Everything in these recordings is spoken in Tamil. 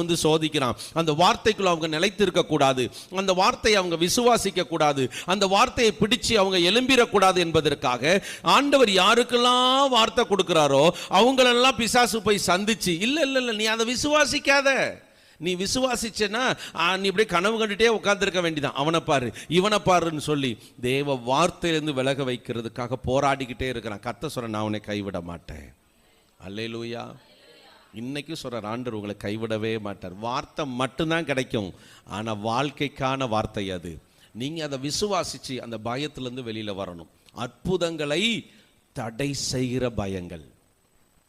வந்து சோதிக்கிறான். அந்த வார்த்தைக்குள்ள அவங்க நிலைத்திருக்க கூடாது அந்த வார்த்தையை அவங்க விசுவாசிக்க கூடாது அந்த வார்த்தையை பிடிச்சு அவங்க எழும்பிடக்கூடாது என்பதற்காக ஆண்டவர் யாருக்கெல்லாம் வார்த்தை கொடுக்கிறாரோ அவங்களெல்லாம் பிசாசு போய் சந்திச்சு இல்ல இல்ல இல்ல நீ அதை விசுவாசிக்காத. நீ விசுவாசிச்சேன்னா நீ இப்படியே கனவு கண்டுட்டே உட்காந்துருக்க வேண்டிதான். அவனை பாரு இவனை பாருன்னு சொல்லி தேவ வார்த்தையிலேருந்து விலக வைக்கிறதுக்காக போராடிக்கிட்டே இருக்கிறான். கத்த சொல்ல நான் உன்னை கைவிட மாட்டேன். அல்லேலூயா. இன்னைக்கு சொல்ற ஆண்டவர் உங்களை கைவிடவே மாட்டார். வார்த்தை மட்டும்தான் கிடைக்கும். ஆனா வாழ்க்கைக்கான வார்த்தை அது. நீங்க அதை விசுவாசிச்சு அந்த பயத்திலிருந்து வெளியில வரணும். அற்புதங்களை தடை செய்கிற பயங்கள்.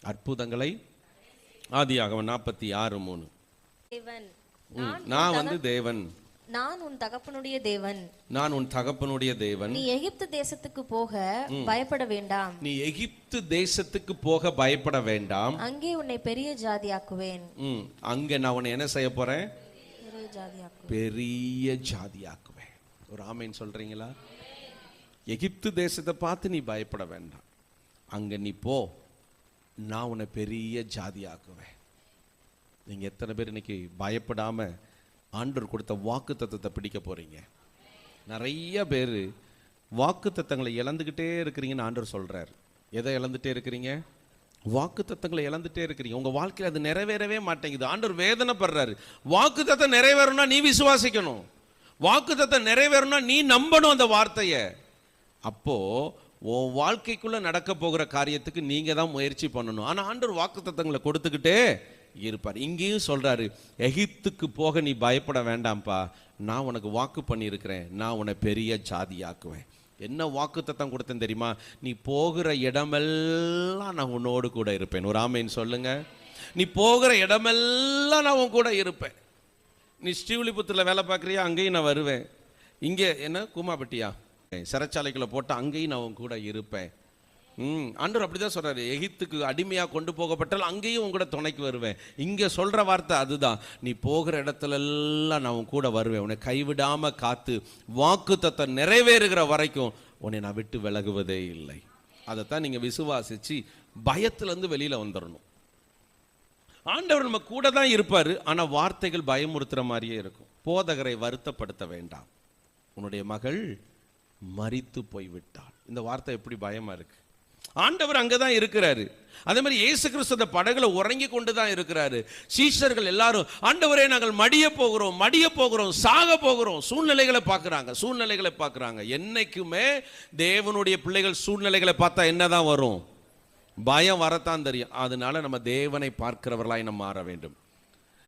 அற்புதங்களை ஆதியாகமம் நாற்பத்தி ஆறு மூணு. நான் வந்து தேவன். நான் உன் தகப்பனுடைய தேவன். நான் உன் தகப்பனுடைய தேவன். நீ எகிப்து தேசத்துக்கு போக பயப்பட வேண்டாம். நீ எகிப்து தேசத்துக்கு போக பயப்பட வேண்டாம். அங்கே உன்னை பெரிய ஜாதியாக்குவேன். அங்க நான் உன்னை என்ன செய்ய போறேன்? பெரிய ஜாதியாக்குவேன். பெரிய ஜாதியாக்குவேன். ஒரு ஆமைன்னு சொல்றீங்களா? எகிப்து தேசத்தை பார்த்து நீ பயப்பட வேண்டாம். அங்க நீ போ. நான் உன்னை பெரிய ஜாதியாக்குவேன். நீங்க எத்தனை பேர் இன்னைக்கு பயப்படாம ஆண்டவர் கொடுத்த வாக்கு தத்துவத்தை பிடிக்க போகிறீங்க நிறைய பேர் வாக்கு தத்தங்களை இழந்துக்கிட்டே இருக்கிறீங்கன்னு ஆண்டவர் சொல்கிறார் எதை இழந்துகிட்டே இருக்கிறீங்க? வாக்கு தத்தங்களை இழந்துட்டே இருக்கிறீங்க. உங்கள் வாழ்க்கையில் அது நிறைவேறவே மாட்டேங்குது. ஆண்டவர் வேதனைப்படுறாரு. வாக்கு தத்தம் நிறைவேறணும்னா நீ விசுவாசிக்கணும். வாக்கு தத்தம் நிறைவேறணும்னா நீ நம்பணும் அந்த வார்த்தையை. அப்போது உன் வாழ்க்கைக்குள்ளே நடக்க போகிற காரியத்துக்கு நீங்கள் தான் முயற்சி பண்ணணும். ஆனால் ஆண்டவர் வாக்கு தத்தங்களை கொடுத்துக்கிட்டே இருப்பார். இங்கேயும் சொல்கிறாரு எகிப்துக்கு போக நீ பயப்பட வேண்டாம்ப்பா. நான் உனக்கு வாக்கு பண்ணியிருக்கிறேன். நான் உன்னை பெரிய ஜாதியாக்குவேன். என்ன வாக்கு தத்தம் கொடுத்தேன் தெரியுமா? நீ போகிற இடமெல்லாம் நான் உன்னோடு கூட இருப்பேன். ஒரு ஆமைன்னு சொல்லுங்க. நீ போகிற இடமெல்லாம் நான் உன் கூட இருப்பேன். நீ ஸ்ரீவில்லிபுத்தூரில் வேலை பார்க்குறியா? அங்கேயும் நான் வருவேன். இங்கே என்ன? கூமாப்பட்டியா? சிறைச்சாலைக்குள்ளே போட்டால் அங்கேயும் நான் உன் கூட இருப்பேன். ம் ஆண்டவர் அப்படிதான் சொல்கிறாரு எகிப்துக்கு அடிமையாக கொண்டு போகப்பட்டால் அங்கேயும் உங்களோட கூட துணைக்கு வருவேன். இங்கே சொல்கிற வார்த்தை அதுதான். நீ போகிற இடத்துல எல்லாம் நான் உன் கூட வருவேன். உன்னை கைவிடாமல் காத்து வாக்கு நிறைவேறுகிற வரைக்கும் உன்னை நான் விட்டு விலகுவதே இல்லை. அதைத்தான் நீங்கள் விசுவாசிச்சு பயத்துலேருந்து வெளியில் வந்துடணும் ஆண்டவர் நம்ம கூட தான் இருப்பார். ஆனால் வார்த்தைகள் பயமுறுத்துகிற மாதிரியே இருக்கும். போதகரை வருத்தப்படுத்த வேண்டாம். உன்னுடைய மகள் மறித்து போய்விட்டாள். இந்த வார்த்தை எப்படி பயமாக இருக்கு? ஆண்டவர் அங்கதான் இருக்கிறாரு. அதே மாதிரி இயேசு கிறிஸ்து அந்த படகுல உறங்கி கொண்டு தான் இருக்கிறாரு. சீஷர்கள் எல்லாரும் ஆண்டவரே நாங்கள் மடிய போகிறோம் மடிய போகிறோம் சாக போகிறோம். சூழ்நிலைகளை பார்க்குறாங்க சூழ்நிலைகளை பார்க்குறாங்க. என்னைக்குமே தேவனுடைய பிள்ளைகள் சூழ்நிலைகளை பார்த்தா என்னதான் வரும்? பயம் வரத்தான் தெரியும். அதனால நம்ம தேவனை பார்க்கிறவர்களாய் நம்ம மாற வேண்டும்.